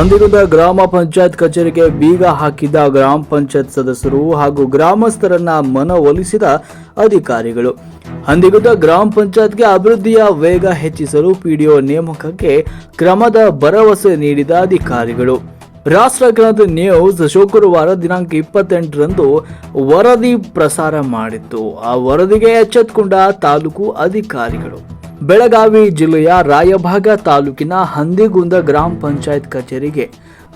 ಅಂದಿರುದ ಗ್ರಾಮ ಪಂಚಾಯತ್ ಕಚೇರಿಗೆ ಬೀಗ ಹಾಕಿದ ಗ್ರಾಮ ಪಂಚಾಯತ್ ಸದಸ್ಯರು ಹಾಗೂ ಗ್ರಾಮಸ್ಥರನ್ನ ಮನವೊಲಿಸಿದ ಅಧಿಕಾರಿಗಳು. ಅಂದಿಗುದ ಗ್ರಾಮ ಪಂಚಾಯತ್ಗೆ ಅಭಿವೃದ್ಧಿಯ ವೇಗ ಹೆಚ್ಚಿಸಲು ಪಿಡಿಒ ನೇಮಕಕ್ಕೆ ಕ್ರಮದ ಭರವಸೆ ನೀಡಿದ ಅಧಿಕಾರಿಗಳು. ರಾಷ್ಟ್ರ ಕ್ರಾಂತಿ ನ್ಯೂಸ್ ಶುಕ್ರವಾರ ದಿನಾಂಕ ಇಪ್ಪತ್ತೆಂಟರಂದು ವರದಿ ಪ್ರಸಾರ ಮಾಡಿತ್ತು. ಆ ವರದಿಗೆ ಎಚ್ಚೆತ್ತುಕೊಂಡ ತಾಲೂಕು ಅಧಿಕಾರಿಗಳು. ಬೆಳಗಾವಿ ಜಿಲ್ಲೆಯ ರಾಯಭಾಗ ತಾಲೂಕಿನ ಹಂದಿಗುಂದ ಗ್ರಾಮ ಪಂಚಾಯತ್ ಕಚೇರಿಗೆ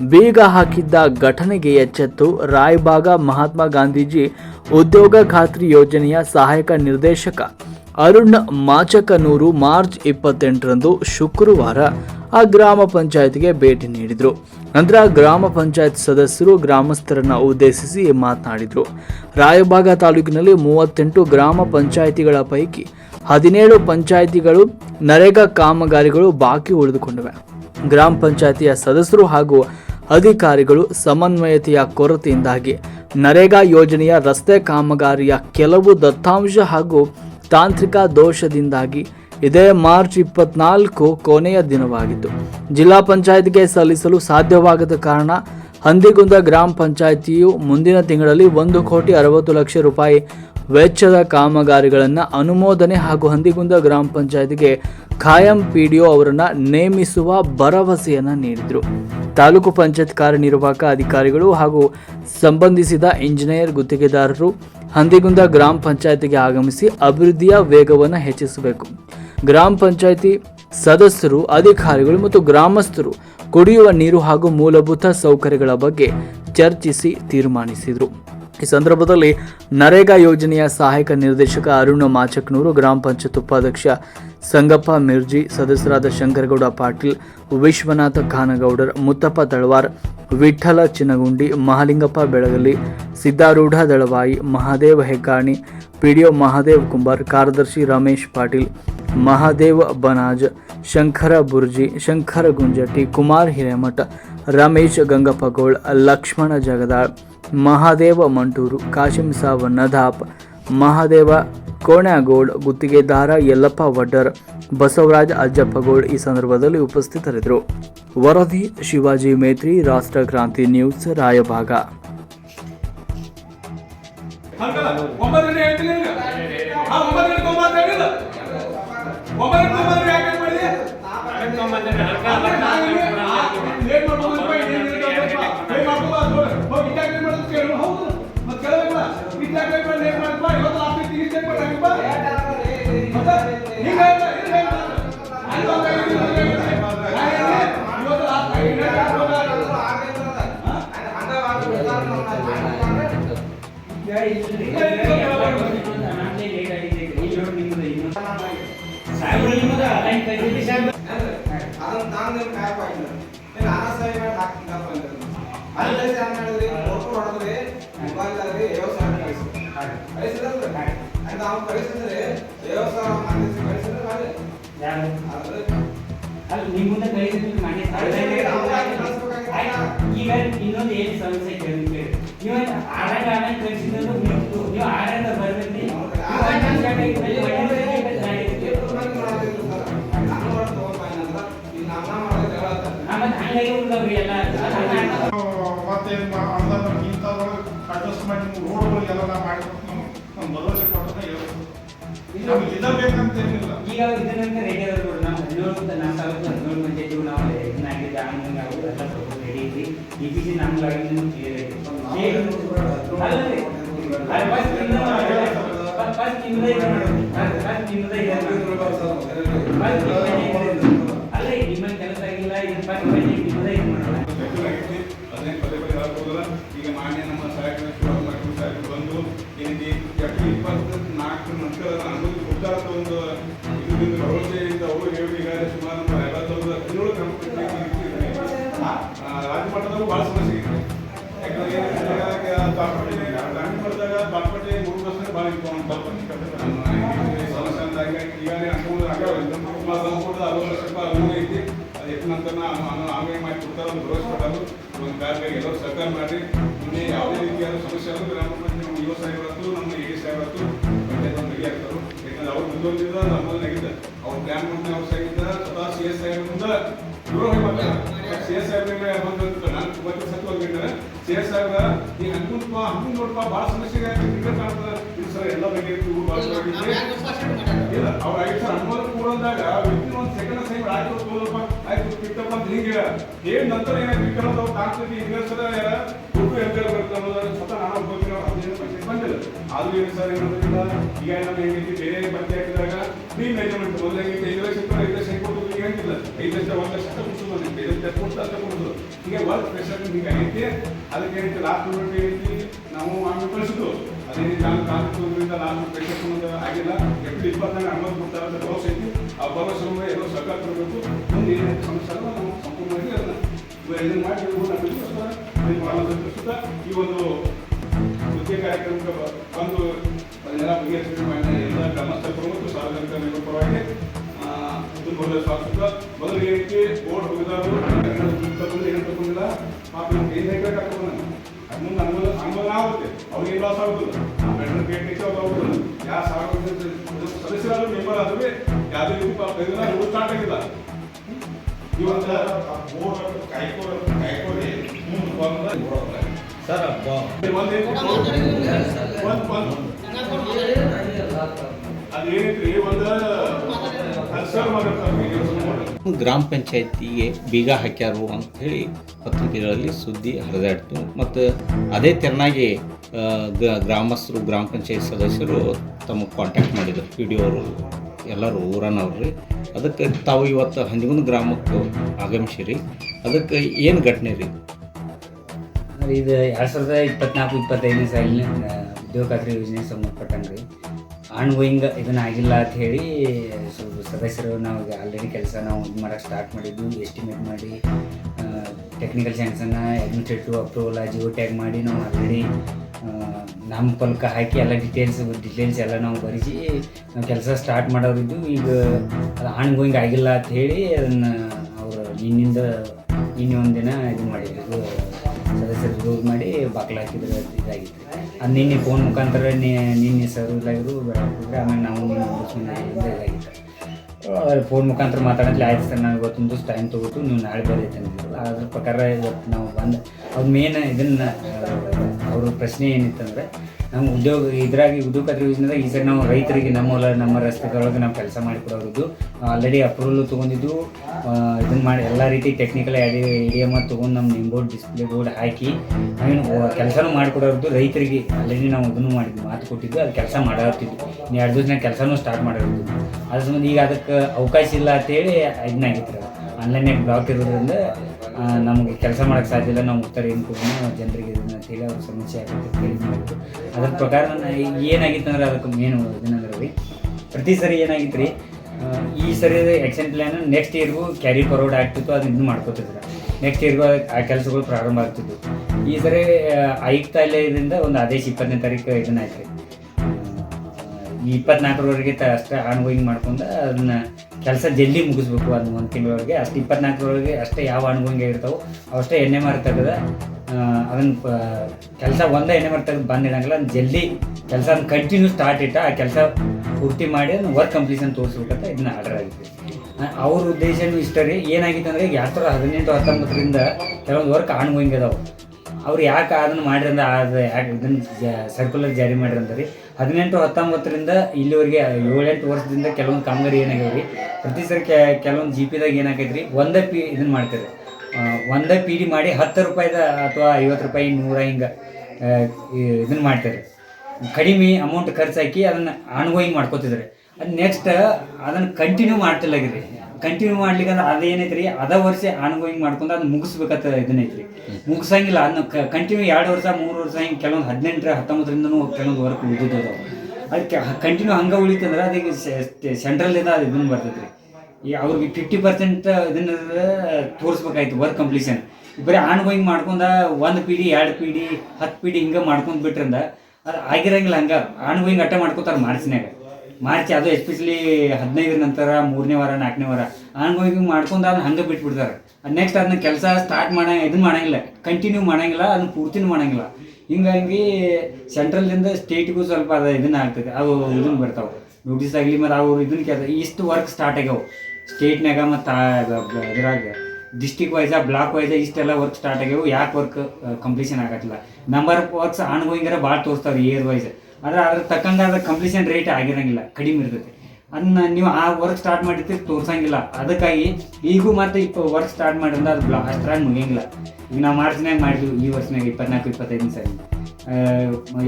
ಬೀಗ ಹಾಕಿದ್ದ ಘಟನೆಗೆ ಎಚ್ಚೆತ್ತು ರಾಯಭಾಗ ಮಹಾತ್ಮ ಗಾಂಧೀಜಿ ಉದ್ಯೋಗ ಖಾತ್ರಿ ಯೋಜನೆಯ ಸಹಾಯಕ ನಿರ್ದೇಶಕ ಅರುಣ್ ಮಾಚಕನೂರು ಮಾರ್ಚ್ ಇಪ್ಪತ್ತೆಂಟರಂದು ಶುಕ್ರವಾರ ಆ ಗ್ರಾಮ ಪಂಚಾಯತ್ಗೆ ಭೇಟಿ ನೀಡಿದರು. ನಂತರ ಗ್ರಾಮ ಪಂಚಾಯತ್ ಸದಸ್ಯರು ಗ್ರಾಮಸ್ಥರನ್ನ ಉದ್ದೇಶಿಸಿ ಮಾತನಾಡಿದರು. ರಾಯಭಾಗ ತಾಲೂಕಿನಲ್ಲಿ ಮೂವತ್ತೆಂಟು ಗ್ರಾಮ ಪಂಚಾಯಿತಿಗಳ ಪೈಕಿ ಹದಿನೇಳು ಪಂಚಾಯಿತಿಗಳು, ನರೇಗಾ ಕಾಮಗಾರಿಗಳು ಬಾಕಿ ಉಳಿದುಕೊಂಡಿವೆ. ಗ್ರಾಮ ಪಂಚಾಯಿತಿಯ ಸದಸ್ಯರು ಹಾಗೂ ಅಧಿಕಾರಿಗಳು ಸಮನ್ವಯತೆಯ ಕೊರತೆಯಿಂದಾಗಿ ನರೇಗಾ ಯೋಜನೆಯ ರಸ್ತೆ ಕಾಮಗಾರಿಯ ಕೆಲವು ದತ್ತಾಂಶ ಹಾಗೂ ತಾಂತ್ರಿಕ ದೋಷದಿಂದಾಗಿ ಇದೇ ಮಾರ್ಚ್ ಇಪ್ಪತ್ನಾಲ್ಕು ಕೊನೆಯ ದಿನವಾಗಿತ್ತು. ಜಿಲ್ಲಾ ಪಂಚಾಯತ್ಗೆ ಸಲ್ಲಿಸಲು ಸಾಧ್ಯವಾಗದ ಕಾರಣ ಹಂದಿಗುಂದ ಗ್ರಾಮ ಪಂಚಾಯಿತಿಯು ಮುಂದಿನ ತಿಂಗಳಲ್ಲಿ ಒಂದು ಕೋಟಿ ಅರವತ್ತು ಲಕ್ಷ ರೂಪಾಯಿ ವೆಚ್ಚದ ಕಾಮಗಾರಿಗಳನ್ನು ಅನುಮೋದನೆ ಹಾಗೂ ಹಂದಿಗುಂದ ಗ್ರಾಮ ಪಂಚಾಯತಿಗೆ ಖಾಯಂ ಪಿಡಿಒ ಅವರನ್ನು ನೇಮಿಸುವ ಭರವಸೆಯನ್ನು ನೀಡಿದರು. ತಾಲೂಕು ಪಂಚಾಯತ್ ಕಾರ್ಯನಿರ್ವಾಹಕ ಅಧಿಕಾರಿಗಳು ಹಾಗೂ ಸಂಬಂಧಿಸಿದ ಇಂಜಿನಿಯರ್ ಗುತ್ತಿಗೆದಾರರು ಹಂದಿಗುಂದ ಗ್ರಾಮ ಪಂಚಾಯತಿಗೆ ಆಗಮಿಸಿ ಅಭಿವೃದ್ಧಿಯ ವೇಗವನ್ನು ಹೆಚ್ಚಿಸಬೇಕು. ಗ್ರಾಮ ಪಂಚಾಯತಿ ಸದಸ್ಯರು, ಅಧಿಕಾರಿಗಳು ಮತ್ತು ಗ್ರಾಮಸ್ಥರು ಕುಡಿಯುವ ನೀರು ಹಾಗೂ ಮೂಲಭೂತ ಸೌಕರ್ಯಗಳ ಬಗ್ಗೆ ಚರ್ಚಿಸಿ ತೀರ್ಮಾನಿಸಿದರು. ಈ ಸಂದರ್ಭದಲ್ಲಿ ನರೇಗಾ ಯೋಜನೆಯ ಸಹಾಯಕ ನಿರ್ದೇಶಕ ಅರುಣ ಮಾಚಕ್ನೂರು ಗ್ರಾಮ ಪಂಚಾಯತ್ ಉಪಾಧ್ಯಕ್ಷ ಸಂಗಪ್ಪ ಮಿರ್ಜಿ, ಸದಸ್ಯರಾದ ಶಂಕರಗೌಡ ಪಾಟೀಲ್, ವಿಶ್ವನಾಥ ಖಾನಗೌಡರ್, ಮುತ್ತಪ್ಪ ತಳವಾರ್ ವಿಠಲ ಚಿನಗುಂಡಿ ಮಹಾಲಿಂಗಪ್ಪ ಬೆಳಗಲಿ, ಸಿದ್ದಾರೂಢ ದಳವಾಯಿ, ಮಹಾದೇವ ಹೆಗ್ಗಾಣಿ, ಪಿಡಿಒ ಮಹಾದೇವ್ ಕುಂಬಾರ್, ಕಾರ್ಯದರ್ಶಿ ರಮೇಶ್ ಪಾಟೀಲ್, ಮಹಾದೇವ ಬನಾಜ್, ಶಂಕರ ಬುರ್ಜಿ, ಶಂಕರ ಗುಂಜಟಿ ಕುಮಾರ್ ಹಿರೇಮಠ, ರಮೇಶ್ ಗಂಗಪ್ಪಗೋಳ್ ಲಕ್ಷ್ಮಣ ಜಗದಾಳ್ ಮಹಾದೇವ ಮಂಟೂರು, ಕಾಶಿಂ ಸಾವ್ ಮಹಾದೇವ ಕೋಣ್ಯಾಗೋಳ್, ಗುತ್ತಿಗೆದಾರ ಯಲ್ಲಪ್ಪ ವಡ್ಡರ್, ಬಸವರಾಜ್ ಅಜ್ಜಪ್ಪಗೋಳ್ ಈ ಸಂದರ್ಭದಲ್ಲಿ ಉಪಸ್ಥಿತರಿದ್ದರು. ವರದಿ, ಶಿವಾಜಿ ಮೇತ್ರಿ, ರಾಷ್ಟ್ರ ಕ್ರಾಂತಿ ನ್ಯೂಸ್, ರಾಯಭಾಗ. ಮಾಡಿ ಲೇಟ್ ಮಾಡ್ಬಾ ಇವತ್ತು ಆಫೀಸ್ ತಿಂಗಿ ಲೇಟ್ ಮಾಡಿ ಹಾಕಿಬಾ ಮತ್ತೆ ಹಿಂಗ ಇಲ್ಲ ಹಿಂಗ ಇಲ್ಲ ಹಂಗ ಹಂಗ ಹಿಂಗ ಹಿಂಗ ಹಿಂಗ. ನಾ ಏನ್ ಇವತ್ತು ಲಾಸ್ಟ್ ಐದು ಗಂಟೆ ಕಳಿಸಿದ್ರಲ್ರಿ ಅಂತ ಅವ್ನು ಕಳಿಸಿದ್ರೆ ವ್ಯವಸಾಯ ಮಾಡಿಸಿ ಕಳಿಸಿದ್ರೆ ಮಾಡಿ ಅದ್ರ ಈಗ ಇನ್ನೊಂದು ಏನು ಸಮಸ್ಯೆ ಕೇಳಿ ಕೇಳಿ ನೀವು ಆಡಂಗ ಆಡಂಗ ಕಳಿಸಿದ್ರು ನೀವು ನೀವು ಆಡಂಗ ಬರ್ಬೇಕು ನೀವು ಆಡಂಗ ಆಡಂಗ ಕಳ್ಸಿ ನಾನು ಹೊಡೆದು ತಗೊಂಡ್ಬಂದ ಈಗ ನಮ್ಮ ಮಾಡೋದು ಜಗಳ ಆತಲ್ಲ. ಆಮೇಲೆ ಹಂಗಾಗಿ ಉಳ್ದವ್ರಿ ಎಲ್ಲ ಮತ್ತೆ ಅಂದಾಗ ಇಂಥದ್ರೊಳಗೆ ಅಡ್ಜಸ್ಟ್ ಮಾಡಿ ನೀವು ರೋಡ್ಗಳಿಗೆಲ್ಲ ಮಾಡಿಕೊಟ್ಟು ಭರವಸೆ ಕೊಟ್ಟರೆ ನಮ್ಗೆ ಬೇಕಂತ ಬೇಕಂತೇನಿಲ್ಲ ಈಗ ಇದನ್ನಂತ ರೆಡಿ ಅದ ನೋಡಿ ನಾವು ಹದಿನೇಳು ಅಂತ ನಮ್ಮ ತಾಲೂಕು ಹದಿನೇಳು ಮಂದಿ ನಾವು ಇದನ್ನಾಗಿದೆ ಆಮೇಲೆ ನಾವು ಎಲ್ಲ ಸ್ವಲ್ಪ ರೆಡಿ ಇದ್ವಿ. ಡಿ ಪಿ ಸಿ ನಮ್ಮ ಗಾಡಿನೂ ಕ್ಲಿಯರ್ ಅಲ್ಲರಿ ಫಸ್ಟ್ ಇದೆ ಫಸ್ಟ್ ನಿಮ್ದೇ ಮುಂದುವರೆದಿದ್ದ ನಮ್ಮಲ್ಲಿ ಆಗಿದ್ದ ಅವ್ರು ಪ್ಲಾನ್ ಮಾಡಿ ಅವ್ರು ಸಹಿತ ಸ್ವತಃ ಸಿ ಎಸ್ ಸಾಹೇಬರಿಂದ ದೂರ ಹೋಗಿ ಬರ್ತಾರೆ ಸಿ ಎಸ್ ಸಾಹೇಬ್ರಿಗೆ ಬಂದಂತ ನಾನು ಇವತ್ತು ಸತ್ತು ಹೋಗಿದ್ದಾರೆ ಸಿ ಎಸ್ ಐ ಈ ಹನ್ನೊಂದು ಹನ್ನೊಂದು ನೋಡಪ್ಪ ಭಾಳ ಸಮಸ್ಯೆ ಕ್ರಿಕೆಟ್ ಇದು ಸರ್ ಎಲ್ಲ ಬಗ್ಗೆ ಇವ್ರು ಭಾಳ. ಇಲ್ಲ ಅವ್ರು ಐದು ಸರ್. ಅನುಮೋದನೆ ಕೂಡಂದಾಗ ವ್ಯಕ್ತಿ ಒಂದು ಸೆಕೆಂಡ್ ಸೈಡ್ ಆಯ್ತು ಹೋದಪ್ಪ ಆಯ್ತು ಪಿಕಪ್ ಅಂತ ಹಿಂಗೆ ಏನ್ ನಂತರ ಏನಾಯ್ತು? ಕೆಲವು ಅವ್ರು ಸರ ಇನ್ವೆಸ್ಟರ್ ದುಡ್ಡು ಎಂತ ಬರುತ್ತೆ ಅನ್ನೋದನ್ನ ಸ್ವತಃ ನಾನು ಪರ್ಸೆಂಟ್ ಬಂದಿಲ್ಲ ಆದ್ರೂ ಏನು ಈಗ ನಮ್ಮ ಹೆಂಗೈತಿ ಬೇರೆ ಪಂಚಾಯತ್ದಾಗ ಫ್ರೀ ಮೆಜರ್ಮೆಂಟ್ ಮೊದಲು ಹೆಂಗೈತಿ ಐದು ಲಕ್ಷ ಇತ್ತು ಐದು ಲಕ್ಷ ಹೆಂಗೆ ಕೊಡೋದು ಈಗ ಐದು ಲಕ್ಷ, ಒಂದು ಲಕ್ಷ ಕೊಡ್ಸೋದು ಅದಕ್ಕೆ ಐದು ಲಕ್ಷ ಕೊಟ್ಟು ಅಂತ ಕೊಡೋದು ಈಗ ವರ್ಕ್ ಪ್ರೆಷರ್ ಹಿಂಗೆ ಆಗೈತಿ ಅದಕ್ಕೆ ಏನೈತಿ ಲಾಸ್ಟ್ ಮೂಮೆಂಟ್ ಏನೈತಿ ನಾವು ಆಮೇಲೆ ಕಳಿಸಿದ್ದು ಅದೇ ನಾನು ಕಾಲದಿಂದ ಲಾಸ್ಟ್ ಪ್ರೆಷರ್ ಆಗಿಲ್ಲ ಎಷ್ಟು ಇಪ್ಪತ್ತನೇ ಅನುಮತಿ ಕೊಡ್ತಾರೆ ಅಂತ ಭರವಸೆ ಐತಿ ಆ ಭರವಸೆ ಎಲ್ಲೋ ಸರ್ಕಾರ ಕೊಡಬೇಕು. ಮುಂದೆ ಏನೇನು ಸಮಸ್ಯೆ ಅಲ್ಲ ನಾವು ಸಂಪೂರ್ಣವಾಗಿ ಅದನ್ನ ಇದನ್ನು ಮಾಡಿ ನಾವು ಈ ಒಂದು ನೃತ್ಯ ಕಾರ್ಯಕ್ರಮಕ್ಕೆ ಬಂದು ಅದನ್ನೆಲ್ಲ ಬಗೆಹರಿಸಿ ಮಾಡಿದ ಎಲ್ಲ ಗ್ರಾಮಸ್ಥರು ಮತ್ತು ಸಾರ್ವಜನಿಕ ನಿರೂಪವಾಗಿ ಪರವಾಗಿ ಆ, ಇದು ಮೊದಲ ಸ್ವಾಗತ ಮೊದಲು ಏನಕ್ಕೆ ಬೋರ್ಡ್ ಹೋಗಿದಾರು ತಗೊಂಡು ಏನು ತಗೊಂಡಿಲ್ಲ ಪಾಪ ನಮ್ಗೆ ಏನು ಕರ್ಕೊಂಡು ಅದು ಮುಂದೆ ಅನುಮೋದ ಅನುಮೋದನ ಆಗುತ್ತೆ ಅವ್ರಿಗೆ ಲಾಸ್ ಆಗುದಿಲ್ಲ. ಆ ಬೆಟರ್ ಪೇಟೆಗೆ ಅವ್ರು ಆಗೋದಿಲ್ಲ. ಯಾವ ಸಾರ್ವಜನಿಕ ಸದಸ್ಯರಾದ್ರೂ ಮೆಂಬರ್ ಆದ್ರೆ ಯಾವುದೇ ರೀತಿ ಪಾಪ ಇದನ್ನ ರೂಲ್ ಸ್ಟಾರ್ಟ್ ಆಗಿಲ್ಲ. ಇವಾಗ ಬೋರ್ಡ್ ಕಾಯ್ಕೋ ಕಾಯ್ಕೋರಿ ಮುಂದೆ ಬಂದ ಸರ್ ಅದೇನೈತ್ರಿ ಒಂದು ಗ್ರಾಮ ಪಂಚಾಯತಿಗೆ ಬೀಗ ಹಾಕ್ಯಾರು ಅಂಥೇಳಿ ಪತ್ರಿಕೆಗಳಲ್ಲಿ ಸುದ್ದಿ ಹರಿದಾಡ್ತು. ಮತ್ತು ಅದೇ ತೆರನಾಗಿ ಗ- ಗ್ರಾಮಸ್ಥರು ಗ್ರಾಮ ಪಂಚಾಯತ್ ಸದಸ್ಯರು ತಮಗೆ ಕಾಂಟ್ಯಾಕ್ಟ್ ಮಾಡಿದರು. ಪಿ ಡಿ ಅವರು ಎಲ್ಲರೂ ಊರನವ್ರು. ರೀ ಅದಕ್ಕೆ ತಾವು ಇವತ್ತು ಹಂದಿಗುಂದ ಗ್ರಾಮಕ್ಕೆ ಆಗಮಿಸಿರಿ. ಅದಕ್ಕೆ ಏನು ಘಟನೆ ರೀ? ಇದು ಎರಡು ಸಾವಿರದ ಇಪ್ಪತ್ನಾಲ್ಕು, ಇಪ್ಪತ್ತೈದನೇ ಸಾಲಿನ ಉದ್ಯೋಗ ಖಾತ್ರಿ ಯೋಜನೆ ಸಂಬಂಧಪಟ್ಟಂಗೆ ಆನ್ ಗೋಯಿಂಗ್ ಇದನ್ನ ಆಗಿಲ್ಲ ಅಂತ ಹೇಳಿ, ಸ್ವಲ್ಪ ಸದಸ್ಯರು ನಾವು ಆಲ್ರೆಡಿ ಕೆಲಸ ನಾವು ಇದು ಮಾಡೋಕ್ಕೆ ಸ್ಟಾರ್ಟ್ ಮಾಡಿದ್ದು ಎಸ್ಟಿಮೇಟ್ ಮಾಡಿ ಟೆಕ್ನಿಕಲ್ ಸ್ಯಾಂಕ್ಷನ್ನ ಅಡ್ಮಿನಿಸ್ಟ್ರೇಟಿವ್ ಅಪ್ರೂವಲ್ ಜಿಯೋ ಟ್ಯಾಗ್ ಮಾಡಿ ನಾವು ಆಲ್ರೆಡಿ ನಮ್ಮ ಫಲಕ ಹಾಕಿ ಎಲ್ಲ ಡಿಟೇಲ್ಸ್ ಡಿಟೇಲ್ಸ್ ಎಲ್ಲ ನಾವು ಬರೆಸಿ ನಾವು ಕೆಲಸ ಸ್ಟಾರ್ಟ್ ಮಾಡೋರಿದ್ದು ಈಗ ಅದು ಆನ್ ಗೋಯಿಂಗ್ ಆಗಿಲ್ಲ ಅಂತ ಹೇಳಿ ಅದನ್ನು ಅವರು ನಿನ್ನಿಂದ ಇನ್ನೊಂದು ದಿನ ಇದು ಮಾಡಿದ್ರು. ಇದು ಯೂಸ್ ಮಾಡಿ ಬಾಕ್ಲ ಹಾಕಿದ್ರೆ ಇದಾಗಿತ್ತು. ಅದು ನಿನ್ನೆ ಫೋನ್ ಮುಖಾಂತರ ನಿನ್ನೆ ಸರ್ ಇದಾಗಿದ್ರು ಬೇಡ ಆಮೇಲೆ ನಾವು ನಿನ್ನೆ ಇದಾಗಿತ್ತು. ಫೋನ್ ಮುಖಾಂತರ ಮಾತಾಡಿದ್ರೆ ಆಯ್ತು ಸರ್ ನಾನು ಇವತ್ತೊಂದು ಟೈಮ್ ತೊಗೊಟ್ಟು ನೀವು ನಾಳೆ ಬರೈತೆ ಅಂದಿದ್ರು ಅದ್ರ ಪ್ರಕಾರ ಇವತ್ತು ನಾವು ಬಂದು ಅವ್ರ ಮೇನ್ ಇದನ್ನು, ಅವ್ರ ಪ್ರಶ್ನೆ ಏನಿತ್ತಂದ್ರೆ ನಮ್ಮ ಉದ್ಯೋಗ ಇದ್ರಾಗಿ ಉದ್ಯೋಗ ಯೋಜನೆದಾಗ ಈ ನಾವು ರೈತರಿಗೆ ನಮ್ಮ ಹೊಲ, ನಮ್ಮ ರಸ್ತೆಗಳೊಳಗೆ ನಾವು ಕೆಲಸ ಮಾಡಿಕೊಡೋರಿದ್ದು ಆಲ್ರೆಡಿ ಅಪ್ರೂವಲ್ ತೊಗೊಂಡಿದ್ದು ಇದನ್ನ ಮಾಡಿ ಎಲ್ಲ ರೀತಿ ಟೆಕ್ನಿಕಲ್ ಎಡಿ ಎಂ ತೊಗೊಂಡು ನಮ್ಮ ನಿಮ್ ಬೋರ್ಡ್ ಡಿಸ್ಪ್ಲೇ ಬೋರ್ಡ್ ಹಾಕಿ ನಾವೇನು ಕೆಲಸನೂ ಮಾಡಿಕೊಡೋದು ರೈತರಿಗೆ. ಆಲ್ರೆಡಿ ನಾವು ಇದನ್ನು ಮಾಡಿದ್ವಿ ಮಾತು ಕೊಟ್ಟಿದ್ದು, ಅದು ಕೆಲಸ ಮಾಡಿದ್ವಿ ಇನ್ನು ಎರಡು ದಿವಸ ಕೆಲಸನೂ ಸ್ಟಾರ್ಟ್ ಮಾಡಿರ್ತೀವಿ ಅದ್ರ ಸಂಬಂಧ ಈಗ ಅದಕ್ಕೆ ಅವಕಾಶ ಇಲ್ಲ ಅಂತೇಳಿ ಇದನ್ನಾಗಿತ್ತು ಆನ್ಲೈನಾಗ ಬ್ಲಾಕ್ ಇರೋದ್ರಿಂದ ನಮಗೆ ಕೆಲಸ ಮಾಡೋಕ್ಕೆ ಸಾಧ್ಯ ಇಲ್ಲ ನಾವು ಉತ್ತರ ಏನು ಕೂಡ ಜನರಿಗೆ ಇದನ್ನು ಹೇಳಿ ಅವ್ರ ಸಮಸ್ಯೆ ಆಗುತ್ತೆ ಕೇಳಿ ಮಾಡಬೇಕು ಅದ್ರ ಪ್ರಕಾರ ನಾನು ಏನಾಗಿತ್ತು ಅಂದ್ರೆ ಅದಕ್ಕೆ ಮೇನ್ ಏನಂದ್ರೆ ರೀ ಪ್ರತಿ ಸರಿ ಏನಾಗಿತ್ತು ರೀ ಈ ಸರಿ ಎಕ್ಸೆಂಟ್ ಪ್ಲ್ಯಾನ್ ನೆಕ್ಸ್ಟ್ ಇಯರ್ಗೂ ಕ್ಯಾರಿ ಫಾರ್ವರ್ಡ್ ಆಗ್ತಿತ್ತು ಅದು ಇನ್ನೂ ಮಾಡ್ಕೋತಿದ್ರು. ನೆಕ್ಸ್ಟ್ ಇಯರ್ಗೂ ಆ ಕೆಲಸಗಳು ಪ್ರಾರಂಭ ಆಗ್ತಿತ್ತು ಈ ಸರಿ ಆ, ಆಯುಕ್ತಾಲಯದಿಂದ ಒಂದು ಆದೇಶ ಇಪ್ಪತ್ತನೇ ತಾರೀಕು ಇದನ್ನ ಆಯ್ತು ರೀ. ಈ ಇಪ್ಪತ್ನಾಲ್ಕರವರೆಗೆ ತ ಅಷ್ಟೇ ಆನ್ಗೋಯಿಂಗ್ ಮಾಡ್ಕೊಂಡು ಅದನ್ನ ಕೆಲಸ ಜಲ್ದಿ ಮುಗಿಸ್ಬೇಕು ಅದು ಒಂದು ತಿಂಗಳವರೆಗೆ ಅಷ್ಟು ಇಪ್ಪತ್ನಾಲ್ಕರೊಳಗೆ ಅಷ್ಟೇ ಯಾವ ಅನುಭವ ಇರ್ತಾವೆ ಅವಷ್ಟೇ ಎಣ್ಣೆ ಮಾರಿ ತೆಗೆದ ಅದನ್ನ ಕೆಲಸ ಒಂದೇ ಎಣ್ಣೆ ಮಾರಿ ತೆಗೆದು ಬಂದಿಡಂಗಿಲ್ಲ ಜಲ್ದಿ ಕೆಲಸ ಕಂಟಿನ್ಯೂ ಸ್ಟಾರ್ಟ್ ಇಟ್ಟ ಆ ಕೆಲಸ ಪೂರ್ತಿ ಮಾಡಿ ಅದನ್ನ ವರ್ಕ್ ಕಂಪ್ಲೀಷನ್ ತೋರಿಸ್ಬೇಕಂತ ಇದನ್ನ ಆರ್ಡರ್ ಆಗಿತ್ತು ಆ, ಅವ್ರ ಉದ್ದೇಶನೂ ಇಷ್ಟ ರೀ. ಏನಾಗಿತ್ತು ಅಂದರೆ ಎರಡು ಹದಿನೆಂಟು ಹತ್ತೊಂಬತ್ತರಿಂದ ಕೆಲವೊಂದು ವರ್ಕ್ ಆನ್ಗೋಯಿಂಗ್ ಅದಾವೆ ಅವ್ರು ಯಾಕೆ ಅದನ್ನು ಮಾಡಿರಂದ ಅದು ಯಾಕೆ ಇದನ್ನು ಸರ್ಕ್ಯುಲರ್ ಜಾರಿ ಮಾಡಿರಂತ ರೀ. ಹದಿನೆಂಟು, ಹತ್ತೊಂಬತ್ತರಿಂದ ಇಲ್ಲಿವರೆಗೆ ಏಳೆಂಟು ವರ್ಷದಿಂದ ಕೆಲವೊಂದು ಕಾಮಗಾರಿ ಏನಾಗ್ಯಾವ ರೀ ಪ್ರತಿ ಸರಿ ಕೆಲವೊಂದು ಜಿ ಪಿದಾಗ ಏನಾಗೈತೆ ರೀ ಒಂದೇ ಪಿ ಇದನ್ನು ಮಾಡ್ತಾರೆ ಒಂದೇ ಪಿ ಡಿ ಮಾಡಿ ಹತ್ತು ರೂಪಾಯಿದ ಅಥವಾ ಐವತ್ತು ರೂಪಾಯಿ, ನೂರ ಹಿಂಗೆ ಇದನ್ನು ಮಾಡ್ತಾರೆ ಕಡಿಮೆ ಅಮೌಂಟ್ ಖರ್ಚಾಕಿ ಅದನ್ನು ಆನ್ಗೋಯಿಂಗ್ ಮಾಡ್ಕೋತಿದ್ದಾರೆ ಅದು ನೆಕ್ಸ್ಟ್ ಅದನ್ನು ಕಂಟಿನ್ಯೂ ಮಾಡ್ತಿಲ್ಲಾಗಿರಿ ಕಂಟಿನ್ಯೂ ಮಾಡ್ಲಿಕ್ಕೆ ಅದೇನೈತೆ ರೀ ಅದ ವರ್ಷ ಆನ್ಗೋಯಿಂಗ್ ಮಾಡ್ಕೊಂಡು ಅದನ್ನ ಮುಗಿಸ್ಬೇಕಂತ ಇದನ್ನೈತೆ ರೀ ಮುಗಿಸಂಗಿಲ್ಲ ಅದನ್ನ ಕಂಟಿನ್ಯೂ ಎರಡು ವರ್ಷ, ಮೂರು ವರ್ಷ, ಹಿಂಗೆ ಕೆಲವೊಂದು ಹದಿನೆಂಟರ, ಹತ್ತೊಂಬತ್ತರಿಂದನೂ ಕೆಲವೊಂದು ವರ್ಕ್ ಉಳಿದಿದ್ದು ಅದಕ್ಕೆ ಕಂಟಿನ್ಯೂ ಹಂಗೆ ಉಳಿತಂದ್ರೆ ಅದಕ್ಕೆ ಸೆಂಟ್ರಲಿಂದ ಅದು ಇದನ್ನು ಬರ್ತೈತೆ ಈ ಅವ್ರಿಗೆ ಫಿಫ್ಟಿ ಪರ್ಸೆಂಟ್ ಇದನ್ನ ತೋರಿಸ್ಬೇಕಾಯ್ತು ವರ್ಕ್ ಕಂಪ್ಲೀಷನ್ ಬರೀ ಆನ್ಗೋಯಿಂಗ್ ಮಾಡ್ಕೊಂಡ ಒಂದು ಪಿ ಡಿ ಎರಡು ಪಿ ಡಿ ಹತ್ತು ಪಿ ಡಿ ಹಿಂಗೆ ಮಾಡ್ಕೊಂಡು ಬಿಟ್ರಿಂದ ಅದು ಆಗಿರಂಗಿಲ್ಲ ಹಂಗೆ. ಆನ್ಗೋಯಿಂಗ್ ಅಟ್ಟ ಮಾಡ್ಕೊತಾರೆ ಮಾರ್ಚ್ನ್ಯಾಗ ಮಾರ್ಚ್ ಅದು ಎಸ್ಪೆಷಲಿ ಹದಿನೈದರ ನಂತರ, ಮೂರನೇ ವಾರ, ನಾಲ್ಕನೇ ವಾರ ಆನ್ಗೋಯಿಂಗ್ ಮಾಡ್ಕೊಂಡು ಅದನ್ನ ಹಂಗೆ ಬಿಟ್ಬಿಡ್ತಾರೆ. ನೆಕ್ಸ್ಟ್ ಅದನ್ನ ಕೆಲಸ ಸ್ಟಾರ್ಟ್ ಮಾಡ ಇದನ್ನ ಮಾಡಂಗಿಲ್ಲ ಕಂಟಿನ್ಯೂ ಮಾಡಂಗಿಲ್ಲ ಅದನ್ನ ಪೂರ್ತಿನೂ ಮಾಡಂಗಿಲ್ಲ. ಹಿಂಗಾಗಿ ಸೆಂಟ್ರಲ್ದಿಂದ ಸ್ಟೇಟ್ಗೂ ಸ್ವಲ್ಪ ಅದು ಇದನ್ನ ಆಗ್ತದೆ, ಅವು ಇದನ್ನ ಬರ್ತಾವೆ. ನೋಟಿಸ್ ಆಗಲಿ ಮತ್ತು ಅವ್ರು ಇದನ್ನ ಕೆಲಸ, ಇಷ್ಟು ವರ್ಕ್ ಸ್ಟಾರ್ಟ್ ಆಗ್ಯಾವ. ಸ್ಟೇಟ್ನಾಗ ಮತ್ತು ಇದ್ರಾಗ ಡಿಸ್ಟಿಕ್ ವೈಸ ಬ್ಲಾಕ್ ವೈಸ ಇಷ್ಟೆಲ್ಲ ವರ್ಕ್ ಸ್ಟಾರ್ಟ್ ಆಗ್ಯಾವ. ಯಾಕೆ ವರ್ಕ್ ಕಂಪ್ಲೀಷನ್ ಆಗತ್ತಿಲ್ಲ. ನಂಬರ್ ಆಫ್ ವರ್ಕ್ಸ್ ಆನ್ಗೋಯಿಂಗರ ಭಾಳ ತೋರಿಸ್ತಾರೆ ಇಯರ್ ವೈಸ್ ಆದ್ರೆ ಅದ್ರ ತಕ್ಕಂಗೆ ಅದ್ರ ಕಂಪ್ಲೀಷನ್ ರೇಟ್ ಆಗಿರಂಗಿಲ್ಲ, ಕಡಿಮೆ ಇರ್ತೈತಿ. ಅದನ್ನ ನೀವು ಆ ವರ್ಕ್ ಸ್ಟಾರ್ಟ್ ಮಾಡಿರ್ತೀರಿ, ತೋರ್ಸಂಗಿಲ್ಲ. ಅದಕ್ಕಾಗಿ ಈಗೂ ಮತ್ತೆ ಇಪ್ಪ ವರ್ಕ್ ಸ್ಟಾರ್ಟ್ ಮಾಡಿದ್ರೆ ಅದು ಬ್ಲಾ ಮುಗಿಯಂಗಿಲ್ಲ. ಈಗ ನಾವು ಮಾರ್ಚ್ನಾಗ ಮಾಡಿದ್ವಿ, ಈ ವರ್ಷನಾಗ ಇಪ್ಪತ್ನಾಲ್ಕು ಇಪ್ಪತ್ತೈದು ಸರಿ.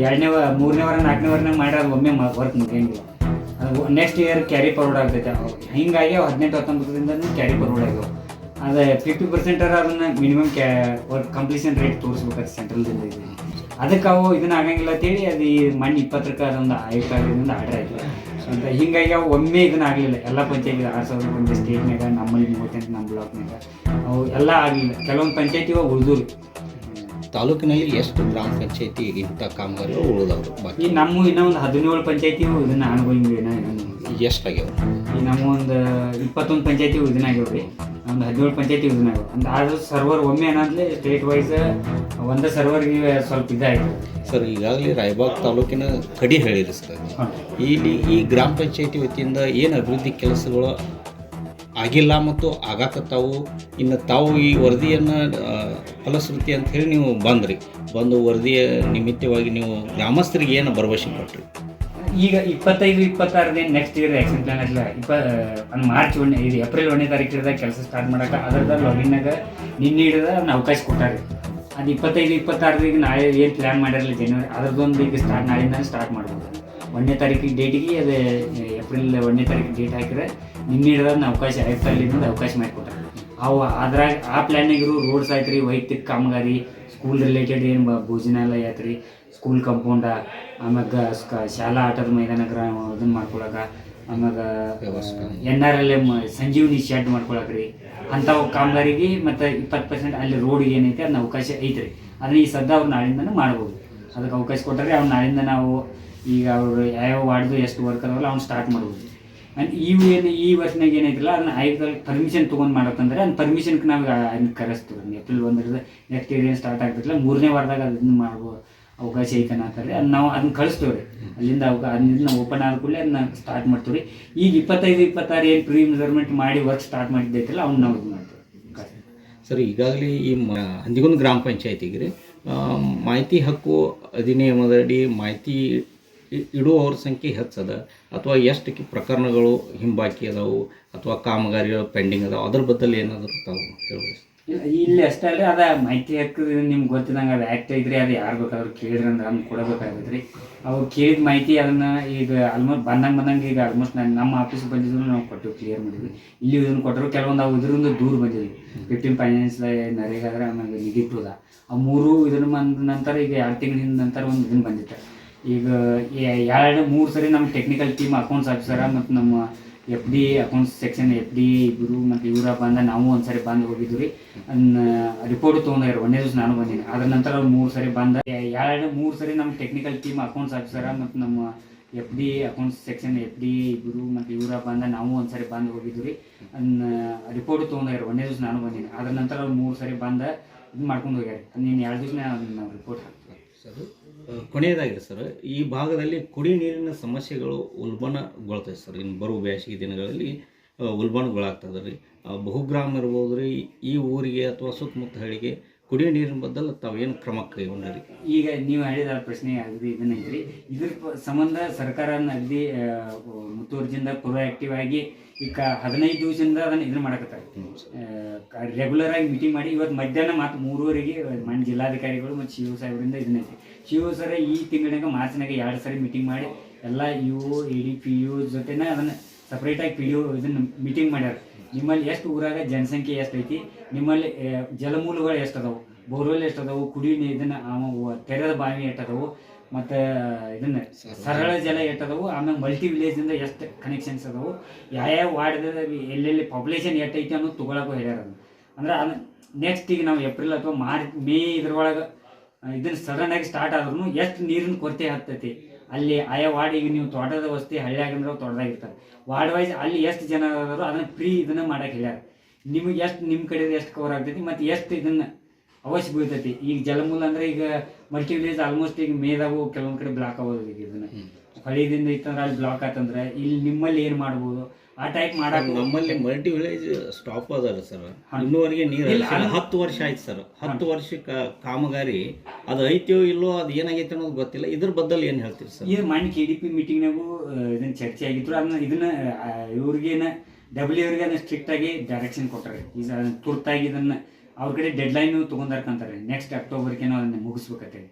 ಎರಡನೇ ಮೂರನೇ ವಾರ, ನಾಲ್ಕನೇ ವಾರನಾಗ ಮಾಡಿದ್ರೆ ಅದು ಒಮ್ಮೆ ವರ್ಕ್ ಮುಗಿಯಂಗಿಲ್ಲ. ಅದು ನೆಕ್ಸ್ಟ್ ಇಯರ್ ಕ್ಯಾರಿ ಫಾರ್ವರ್ಡ್ ಆಗ್ತೈತೆ. ಹಿಂಗಾಗಿ ಅವು ಹದಿನೆಂಟು ಹತ್ತೊಂಬತ್ತರಿಂದ ಕ್ಯಾರಿ ಫಾರ್ವರ್ಡ್ ಆಗ್ಯಾವ ಅದೇ ಫಿಫ್ಟಿ ಪರ್ಸೆಂಟ್ ಅದನ್ನ ಮಿನಿಮಮ್ ಕ್ಯಾ ವರ್ಕ್ ಕಂಪ್ಲೀಷನ್ ರೇಟ್ ತೋರಿಸ್ಬೇಕಾದ್ರೆ ಸೆಂಟ್ರಲ್ದಿಂದ ಇದೆ ಅದಕ್ಕೆ ಅವು ಇದನ್ನ ಆಗಂಗಿಲ್ಲ ಅಂತೇಳಿ ಅದು ಈ ಮಣ್ಣು ಇಪ್ಪತ್ತರಕ್ಕೆ ಅದೊಂದು ಆಯುಕ್ತ ಆಗಿದ್ದರಿಂದ ಆರ್ಡರ್ ಆಯ್ತು ಅಂತ ಹಿಂಗಾಗಿ ಅವು ಒಮ್ಮೆ ಇದನ್ನ ಆಗಲಿಲ್ಲ. ಎಲ್ಲ ಪಂಚಾಯತಿ ಆರು ಸಾವಿರದ ಒಂದು ಸ್ಟೇಟ್ನಾಗ ನಮ್ಮಲ್ಲಿ ಮೂವತ್ತೆಂಟು ನಮ್ಮ ಬ್ಲಾಕ್ನಾಗ ಅವು ಎಲ್ಲ ಆಗಲಿಲ್ಲ. ಕೆಲವೊಂದು ಪಂಚಾಯತಿ ಉಳಿದ್ರು. ತಾಲೂಕಿನಲ್ಲಿ ಎಷ್ಟು ಗ್ರಾಮ ಪಂಚಾಯತಿ ಇಂಥ ಕಾಮಗಾರಿಗಳು ಉಳಿದವರು? ಈ ನಮ್ಮ ಇನ್ನೂ ಒಂದು ಹದಿನೇಳು ಪಂಚಾಯತಿ ಇದನ್ನ ಅನುಭವಿಂಗ್ ಎಷ್ಟು ಎಷ್ಟಾಗ್ಯಾವ? ಈ ನಮ್ಮ ಒಂದು ಇಪ್ಪತ್ತೊಂದು ಪಂಚಾಯತಿ ಇದನ್ನ ಆಗ್ಯಾವ ರೀ ಒಂದು ಹದಿನೇಳು ಪಂಚಾಯತಿ ಯೂಸ್ ಆಗ್ಯಾವ ಅಂದ್ರೆ ಆದ್ರೂ ಸರ್ವರ್ ಒಮ್ಮೆ ಏನಾದ್ಲೆ ಸ್ಟೇಟ್ ವೈಸ್ ಒಂದೇ ಸರ್ವರ್ಗೆ ಸ್ವಲ್ಪ ಇದಾಯ್ತು. ಸರ್ ಈಗಾಗಲೇ ರಾಯಬಾಗ್ ತಾಲೂಕಿನ ಕಡಿ ಹೇಳಿರಿ ಸರ್. ಇಲ್ಲಿ ಈ ಗ್ರಾಮ ಪಂಚಾಯತಿ ವತಿಯಿಂದ ಏನು ಅಭಿವೃದ್ಧಿ ಕೆಲಸಗಳು ಆಗಿಲ್ಲ ಮತ್ತು ಆಗಾಕತ್ತಾವು? ಇನ್ನು ತಾವು ಈ ವರದಿಯನ್ನು ಫಲಶ್ರುತಿ ಅಂತ ಹೇಳಿ ನೀವು ಬಂದ್ರಿ. ಬಂದು ವರದಿಯ ನಿಮಿತ್ತವಾಗಿ ನೀವು ಗ್ರಾಮಸ್ಥರಿಗೆ ಏನು ಭರವಸೆ ಕೊಟ್ರಿ? ಈಗ ಇಪ್ಪತ್ತೈದು, ಇಪ್ಪತ್ತಾರನೇ ನೆಕ್ಸ್ಟ್ ಇಯರ್ ಆ್ಯಕ್ಷನ್ ಪ್ಲಾನ್ ಅಲ್ಲ ಇಪ್ಪ ಒಂದು ಮಾರ್ಚ್ ಒಂದನೇ ಇದು ಏಪ್ರಿಲ್ ಒಂದನೇ ತಾರೀಕಿದಾಗ ಕೆಲಸ ಸ್ಟಾರ್ಟ್ ಮಾಡಕ. ಅದರದ ಲಾಗಿನ್ನಾಗ ನಿನ್ನೆ ಹಿಡಿದ ಒಂದು ಅವಕಾಶ ಕೊಟ್ಟಾರೆ. ಅದು ಇಪ್ಪತ್ತೈದು ಇಪ್ಪತ್ತಾರರಿಗೆ ನಾಳೆ ಏನು ಪ್ಲ್ಯಾನ್ ಮಾಡಿರಲಿ ಜನವರಿ ಅದ್ರದ್ದೊಂದು ಈಗ ಸ್ಟಾರ್ಟ್ ನಾಳಿಂದ ಸ್ಟಾರ್ಟ್ ಮಾಡ್ಬೋದು. ಒಂದನೇ ತಾರೀಕಿಗೆ ಡೇಟಿಗೆ ಅದು ಏಪ್ರಿಲ್ ಒಂದನೇ ತಾರೀಕು ಡೇಟ್ ಹಾಕಿದ್ರೆ ನಿನ್ನೆ ಹಿಡಿದ ಅವಕಾಶ ಆಯುಕ್ತಲ್ಲಿಂದ ಅವಕಾಶ ಮಾಡಿಕೊಟ್ಟಾರೆ. ಅವು ಅದ್ರಾಗ, ಆ ಪ್ಲ್ಯಾನ್ನಾಗಿರೋ ರೋಡ್ಸ್ ಆಯ್ತು ರೀ ವೈಯಕ್ತಿಕ ಕಾಮಗಾರಿ ಸ್ಕೂಲ್ ರಿಲೇಟೆಡ್ ಏನು ಭೋಜನಾಲಯ ಆಯ್ತು ರೀ ಸ್ಕೂಲ್ ಕಂಪೌಂಡ ಆಮ್ಯಾಗ ಸ್ಕ- ಶಾಲಾ ಆಟದ ಮೈದಾನ ಇದನ್ನ ಮಾಡ್ಕೊಳಕ ಆಮ್ಯಾಗ. N R L M Sanjeevani shed ಮಾಡ್ಕೊಳಕ್ ರೀ ಅಂಥವು ಕಾಮಗಾರಿಗೆ ಮತ್ತು ಇಪ್ಪತ್ತು ಪರ್ಸೆಂಟ್ ಅಲ್ಲಿ ರೋಡ್ ಏನೈತೆ ಅದನ್ನ ಅವಕಾಶ ಐತ್ರಿ. ಅದನ್ನ ಈ ಸದ್ದ ಅವ್ರು ನಾಳಿಂದನೂ ಮಾಡ್ಬೋದು. ಅದಕ್ಕೆ ಅವಕಾಶ ಕೊಟ್ಟರೆ ಅವ್ನು ನಾಳಿಂದ ನಾವು ಈಗ ಅವರು ಯಾವ್ಯಾವ ವಾರ್ಡ್ದು ಎಷ್ಟು ವರ್ಕ್ ಅದಾವಲ್ಲ ಅವ್ನು ಸ್ಟಾರ್ಟ್ ಮಾಡ್ಬೋದು. ಆ್ಯಂಡ್ ಇವು ಏನು ಈ ವರ್ಷನಾಗ ಏನೈತಿಲ್ಲ ಅದನ್ನ ಆಯುಕ್ತದಲ್ಲಿ ಪರ್ಮಿಷನ್ ತೊಗೊಂಡು ಮಾಡತ್ತಂದ್ರೆ ಅದನ್ನ ಪರ್ಮಿಷನ್ಗೆ ನಾವು ಕರೆಸ್ತೀವಿ. ಏಪ್ರಿಲ್ ಒಂದರದ ನೆಕ್ಸ್ಟ್ ಇಯರ್ ಏನು ಸ್ಟಾರ್ಟ್ ಆಗ್ತಿಲ್ಲ ಮೂರನೇ ವಾರದಾಗ ಅದನ್ನ ಮಾಡ್ಬೋದು ಅವಕಾಶ ಐತೆ ಅನ್ನತ್ತಾರೆ ಅದು ನಾವು ಅದನ್ನ ಕಳಿಸ್ತೇವೆ ರೀ ಅಲ್ಲಿಂದ ಅವಾಗ ಅಲ್ಲಿಂದ ನಾವು ಓಪನ್ ಆದ ಕೂಡಲೇ ಅದನ್ನ ಸ್ಟಾರ್ಟ್ ಮಾಡ್ತೀವಿ ರೀ ಈಗ ಇಪ್ಪತ್ತೈದು ಇಪ್ಪತ್ತಾರು ಏನು ಪ್ರೀ ಮೆಜರ್ಮೆಂಟ್ ಮಾಡಿ ವರ್ಕ್ ಸ್ಟಾರ್ಟ್ ಮಾಡಿದ್ದೈತಲ್ಲ ಅವ್ನು ನಾವು ಇದು ಮಾಡ್ತೀವಿ ಸರ್ ಈಗಾಗಲೇ ಈ ಮ ಹಂದಿಗುಂದ ಗ್ರಾಮ ಪಂಚಾಯತಿಗೆ ರೀ ಮಾಹಿತಿ ಹಕ್ಕು ಅಧಿನಿಯಮದಡಿ ಮಾಹಿತಿ ಇಡುವವ್ರ ಸಂಖ್ಯೆ ಹೆಚ್ಚದ ಅಥವಾ ಎಷ್ಟು ಪ್ರಕರಣಗಳು ಹಿಂಬಾಕಿ ಅದಾವು ಅಥವಾ ಕಾಮಗಾರಿಗಳು ಪೆಂಡಿಂಗ್ ಅದಾವೆ ಅದ್ರ ಬದ್ದಲ್ಲಿ ಏನಾದರೂ ತಾವು ಹೇಳ್ಬೋದು ಇಲ್ಲ, ಅಷ್ಟೇ ಅಲ್ಲ ಅದ ಮಾಹಿತಿ ಹಾಕಿದ್ರೆ ನಿಮ್ಗೆ ಗೊತ್ತಿದಂಗೆ ಅದು ಆ್ಯಕ್ಟ್ ಐತ್ರಿ ಅದು ಯಾರು ಬೇಕಾದ್ರೂ ಕೇಳಿದ್ರೆ ಅಂದ್ರೆ ನಮ್ಗೆ ಕೊಡಬೇಕಾಗತ್ತೆ ರೀ ಅವ್ರು ಕೇಳಿದ ಮಾಹಿತಿ ಅದನ್ನು ಈಗ ಆಲ್ಮೋಸ್ಟ್ ಬಂದಂಗೆ ಬಂದಂಗೆ ಈಗ ಆಲ್ಮೋಸ್ಟ್ ನಾನು ನಮ್ಮ ಆಫೀಸ್ ಬಂದಿದ್ರು ನಾವು ಕೊಟ್ಟು ಕ್ಲಿಯರ್ ಮಾಡಿದ್ವಿ. ಇಲ್ಲಿ ಇದನ್ನು ಕೊಟ್ಟರು ಕೆಲವೊಂದು ಅವು ಇದರಿಂದ ದೂರ ಬಂದಿದ್ವಿ. ಫಿಫ್ಟೀನ್ ಫೈನಾನ್ಸ್ ನರೇಗಾದ್ರೆ ಆಮೇಲೆ ಅದ ಆ ಮೂರು ಇದನ್ನು ಬಂದ ನಂತರ ಈಗ ಎರಡು ತಿಂಗಳಿಂದ ನಂತರ ಒಂದು ಇದನ್ನು ಬಂದಿತ್ತು. ಈಗ ಎರಡು ಮೂರು ಸರಿ ನಮ್ಮ ಟೆಕ್ನಿಕಲ್ ಟೀಮ್ ಅಕೌಂಟ್ಸ್ ಆಫೀಸರ ಮತ್ತು ನಮ್ಮ F D accounts section F D ಇಬ್ಬರು ಮತ್ತು ಇವರ ಬಂದ ನಾವು ಒಂದು ಸರಿ ಬಂದು ಹೋಗಿದ್ವಿ. ರೀ ಅನ್ನ ರಿಪೋರ್ಟ್ ತೊಗೊಂಡ್ರು ಒಂದೇ ದಿವಸ ನಾನು ಬಂದೀನಿ. ಅದ್ರ ನಂತರ ಅವ್ರು ಮೂರು ಸರಿ ಬಂದ ಎರಡು ಮೂರು ಸರಿ ನಮ್ಮ ಟೆಕ್ನಿಕಲ್ ಟೀಮ್ ಅಕೌಂಟ್ಸ್ ಆಫೀಸರ ಮತ್ತು ನಮ್ಮ F D accounts section F D ಇಬ್ಬರು ಮತ್ತು ಇವರ ಬಂದ ನಾವು ಒಂದು ಸರಿ ಬಂದು ಹೋಗಿದ್ವಿ. ರೀ ಅನ್ನ ರಿಪೋರ್ಟ್ ತೊಗೊಂಡ್ರು ಒಂದೇ ದಿವಸ ನಾನು ಬಂದೀನಿ. ಅದ್ರ ನಂತರ ಅವ್ರು ಮೂರು ಸರಿ ಬಂದ ಇದು ಮಾಡ್ಕೊಂಡು ಹೋಗ್ಯಾರ. ನೀನು ಎರಡು ದಿವಸ ನಾವು ರಿಪೋರ್ಟ್ ಆ, ಕೊನೆಯದಾಗಿದೆ ಸರ್ ಈ ಭಾಗದಲ್ಲಿ ಕುಡಿ ನೀರಿನ ಸಮಸ್ಯೆಗಳು ಉಲ್ಬಣಗೊಳ್ತದೆ ಸರ್. ಇನ್ನು ಬರುವ ಬೇಸಿಗೆ ದಿನಗಳಲ್ಲಿ ಉಲ್ಬಣಗೊಳಾಗ್ತದೆ ರೀ. ಬಹುಗ್ರಾಮ ಇರ್ಬೋದು ರೀ ಈ ಊರಿಗೆ ಅಥವಾ ಸುತ್ತಮುತ್ತ ಹಳ್ಳಿಗೆ ಕುಡಿಯೋ ನೀರಿನ ಬದಲು ತಾವು ಏನು ಕ್ರಮ ರೀ ಈಗ ನೀವು ಹೇಳಿದ ಪ್ರಶ್ನೆ ಅಗದಿ ಇದನ್ನ ರೀ ಇದ್ರ ಸಂಬಂಧ ಸರ್ಕಾರ ಅಗದಿ ಮುತ್ತುವರ್ಜಿಂದ ಮುತುವರ್ಜಿಯಿಂದ ಪ್ರೊಆಕ್ಟಿವ್ ಆಗಿ ಈಗ ಹದಿನೈದು ದಿವಸದಿಂದ ಅದನ್ನು ಇದನ್ನ ಮಾಡಕತ್ತಾರೆ ರೆಗ್ಯುಲರ್ ಆಗಿ ಮೀಟಿಂಗ್ ಮಾಡಿ ಇವತ್ತು ಮಧ್ಯಾಹ್ನ ಮತ್ತು ಮೂರುವರೆಗೆ ಮಣ್ಣು ಜಿಲ್ಲಾಧಿಕಾರಿಗಳು ಮತ್ತು ಶಿವ ಸಾಹೇಬರಿಂದ ಇದನ್ನ ಐತಿ ಶಿವ ಸರ ಈ ತಿಂಗಳಿನಾಗ ಮಾರ್ಚ್ನಾಗ ಎರಡು ಸರಿ ಮೀಟಿಂಗ್ ಮಾಡಿ ಎಲ್ಲ U A D P U ಜೊತೆನ ಅದನ್ನು ಸಪ್ರೇಟಾಗಿ ಪಿ ಯು ಇದನ್ನು ಮೀಟಿಂಗ್ ಮಾಡ್ಯಾರ. ನಿಮ್ಮಲ್ಲಿ ಎಷ್ಟು ಊರಾಗ ಜನಸಂಖ್ಯೆ ಎಷ್ಟು ಐತಿ? ನಿಮ್ಮಲ್ಲಿ ಜಲಮೂಲಗಳು ಎಷ್ಟು ಅದಾವು? ಬೋರ್ವೆಲ್ ಎಷ್ಟು ಅದಾವು? ಕುಡಿ ಇದನ್ನ ತೆರೆದ ಬಾವಿ ಎಷ್ಟು ಅದಾವು? ಮತ್ತು ಇದನ್ನ ಸರಳ ಜಲ ಎಷ್ಟು ಅದಾವು? ಆಮೇಲೆ ಮಲ್ಟಿ ವಿಲೇಜಿಂದ ಎಷ್ಟು ಕನೆಕ್ಷನ್ಸ್ ಅದಾವು? ಯಾವ್ಯಾವ ವಾರ್ಡ್ದ ಎಲ್ಲೆಲ್ಲಿ ಪಾಪ್ಯುಲೇಷನ್ ಎಷ್ಟೈತಿ ಅನ್ನೋದು ತೊಗೊಳಕ್ಕೂ ಹೇಳ್ಯಾರ ಅಂದ್ರೆ ಅದನ್ನ ನೆಕ್ಸ್ಟ್ ಈಗ ನಾವು ಏಪ್ರಿಲ್ ಅಥವಾ ಮಾರ್ಚ್ ಮೇ ಇದ್ರೊಳಗೆ ಇದನ್ನ ಸಡನ್ ಆಗಿ ಸ್ಟಾರ್ಟ್ ಆದ್ರೂ ಎಷ್ಟು ನೀರಿನ ಕೊರತೆ ಆಗ್ತೈತಿ. ಅಲ್ಲಿ ಆಯಾ ವಾರ್ಡ್ ಈಗ ನೀವು ತೋಟದ ವಸ್ತಿ ಹಳ್ಳಿಯಾಗಂದ್ರೆ ತೋಟದಾಗಿರ್ತಾರೆ. ವಾರ್ಡ್ ವೈಸ್ ಅಲ್ಲಿ ಎಷ್ಟು ಜನ ಅದಾರೋ ಅದನ್ನ ಫ್ರೀ ಇದನ್ನ ಮಾಡಕ್ಕೆ ಹೇಳ್ಯಾರ. ನಿಮಗೆ ಎಷ್ಟು ನಿಮ್ಮ ಕಡೆ ಎಷ್ಟು ಕವರ್ ಆಗ್ತೈತಿ ಮತ್ತು ಎಷ್ಟು ಇದನ್ನ ಅವಶ್ಯ ಬೀಳ್ತೈತಿ. ಈಗ ಜಲಮೂಲ ಅಂದ್ರೆ ಈಗ ಮಲ್ಟಿ ವಿಲೇಜ್ ಆಲ್ಮೋಸ್ಟ್ ಈಗ ಮೇದಾವು ಕೆಲವೊಂದ್ ಕಡೆ ಬ್ಲಾಕ್ ಆಗೋದು ಈಗ ಇದನ್ನ. ಹೊಳಿದಿಂದ ಇತ್ತಂದ್ರೆ ಅಲ್ಲಿ ಬ್ಲಾಕ್ ಆತಂದ್ರೆ ಇಲ್ಲಿ ನಿಮ್ಮಲ್ಲಿ ಏನು ಮಾಡ್ಬೋದು? ಆ ಟೈಪ್ ಮಾಡಕ್ಕೆ ನಮ್ಮಲ್ಲಿ ಮಲ್ಟಿ ವಿಲೇಜ್ ಸ್ಟಾಪ್ ಅದಾರ ಸರ್. ಇನ್ನೂವರೆಗೆ ನೀರು ಹತ್ತು ವರ್ಷ ಆಯ್ತು ಸರ್. ಹತ್ತು ವರ್ಷ ಕಾಮಗಾರಿ ಅದು ಐತಿಯೋ ಇಲ್ಲೋ ಅದು ಏನಾಗೈತೆ ಅನ್ನೋದು ಗೊತ್ತಿಲ್ಲ. ಇದ್ರ ಬದ್ದಲ್ಲಿ ಏನು ಹೇಳ್ತೀರಿ ಸರ್? ಇದು ಮಾನ್ಯ ಕೆ ಡಿ ಪಿ ಮೀಟಿಂಗ್ನಾಗೂ ಇದನ್ನ ಚರ್ಚೆ ಆಗಿತ್ತು. ಅದನ್ನ ಇದನ್ನ ಇವ್ರಿಗೆ ಇವ್ರಿಗೇನ ಡಬ್ಲ್ಯೂ ಅವ್ರಿಗೆ ಅದನ್ನ ಸ್ಟ್ರಿಕ್ಟ್ ಆಗಿ ಡೈರೆಕ್ಷನ್ ಕೊಟ್ಟಾರೆ ಈಗ ತುರ್ತಾಗಿ ಇದನ್ನ ಅವ್ರ ಕಡೆ ಡೆಡ್ ಲೈನ್ ತಗೊಂಡಾರ್ಕಂತಾರೆ. ನೆಕ್ಸ್ಟ್ ಅಕ್ಟೋಬರ್ಗೇನೋ ಅದನ್ನ ಮುಗಿಸ್ಬೇಕಂತೇಳಿ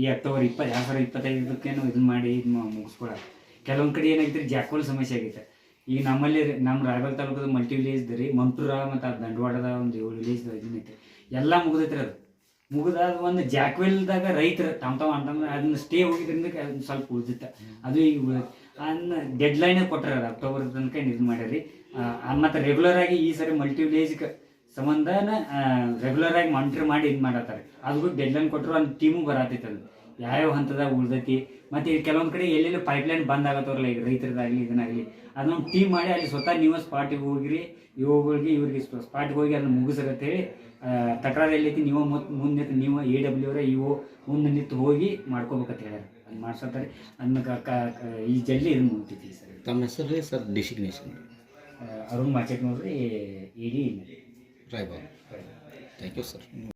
ಈ ಅಕ್ಟೋಬರ್ ಇಪ್ಪತ್ತು ಎರಡು ಸಾವಿರದ ಇಪ್ಪತ್ತೈದಕ್ಕೇನೋ ಇದನ್ನ ಮಾಡಿ ಇದನ್ನ ಮುಗಿಸ್ಕೊಳ ಕೆಲವೊಂದು ಕಡೆ ಏನಾಗಿತ್ತು ಜಾಕೋಲ್ ಸಮಸ್ಯೆ ಆಗೈತೆ. ಈಗ ನಮ್ಮಲ್ಲಿ ನಮ್ಮ ರಾಯಬಾಗ್ ತಾಲೂಕದ ಮಲ್ಟಿ ವಿಲೇಜ್ ರೀ, ಮಂಟೂರ ಮತ್ತು ದಂಡವಾಡದ ಒಂದು ಏಳು ವಿಲೇಜ್ ಇದನ್ನೈತೆ ಎಲ್ಲ ಮುಗಿದೈತ್ರಿ ಅದು. ಮುಗಿದಾದ ಒಂದು ಜಾಕ್ವೆಲ್ದಾಗ ರೈತರು ತಮ್ಮ ತಾವು ಅಂತಂದ್ರೆ ಅದನ್ನ ಸ್ಟೇ ಹೋಗಿದ್ರಿಂದ ಸ್ವಲ್ಪ ಉಳಿದಿತ್ತು. ಅದು ಈಗ ಅದನ್ನ ಡೆಡ್ ಲೈನ್ ಕೊಟ್ಟಾರ ಅದು ಅಕ್ಟೋಬರ್ ತನಕ ಇದು ಮಾಡ್ಯಾರಿ. ಮತ್ತು ರೆಗ್ಯುಲರ್ ಆಗಿ ಈ ಸರಿ ಮಲ್ಟಿ ವಿಲೇಜ್ಗೆ ಸಂಬಂಧನ ರೆಗ್ಯುಲರ್ ಆಗಿ ಮಾನಿಟರ್ ಮಾಡಿ ಇದು ಮಾಡತ್ತಾರೆ. ಅದಕ್ಕೂ ಡೆಡ್ ಲೈನ್ ಕೊಟ್ಟರು ಒಂದು ಟೀಮು ಬರತೈತೆ ಅದು. ಯಾವ್ಯಾವ ಹಂತದಾಗ ಉಳ್ದೈತಿ ಮತ್ತು ಈಗ ಕೆಲವೊಂದು ಕಡೆ ಎಲ್ಲೆಲ್ಲಿ ಪೈಪ್ಲೈನ್ ಬಂದ್ ಆಗತ್ತವ್ರಲ್ಲ ಈಗ ರೈತರದಾಗಲಿ ಇದನ್ನಾಗಲಿ. ಅದನ್ನೊಂದು ಟೀಮ್ ಮಾಡಿ ಅಲ್ಲಿ ಸ್ವತಃ ನೀವು ಸ್ಪಾಟಿಗೆ ಹೋಗಿರಿ ಇವುಗಳಿಗೆ ಇವ್ರಿಗೆ ಸ್ಪಾಟ್ಗೆ ಹೋಗಿ ಅದನ್ನ ಮುಗಿಸಕಂತ ಹೇಳಿ ತಕರಾರು ಎಲ್ಲೈತಿ ನೀವು ಮತ್ತು ಮುಂದೆ ನೀವು ಎ ಡಬ್ಲ್ಯೂ ಅವರ ಇವು ಮುಂದೆ ನಿಂತು ಹೋಗಿ ಮಾಡ್ಕೋಬೇಕಂತ ಹೇಳ್ಯಾರ. ಅದು ಮಾಡ್ಸತ್ತಾರೆ. ಅದನ್ನ ಈ ಜಲ್ಲಿ ಇದನ್ನ ಮುಗ್ತೈತಿ ಸರ್. ತಮ್ಮ ಹೆಸರು ಸರ್? ಡಿಸಿಗ್ನೇಷನ್ ಅರುಣ್ ಮಾಚೆಟ್ ನೋಡ್ರಿ ಇಡೀ ಥ್ಯಾಂಕ್ ಯು ಸರ್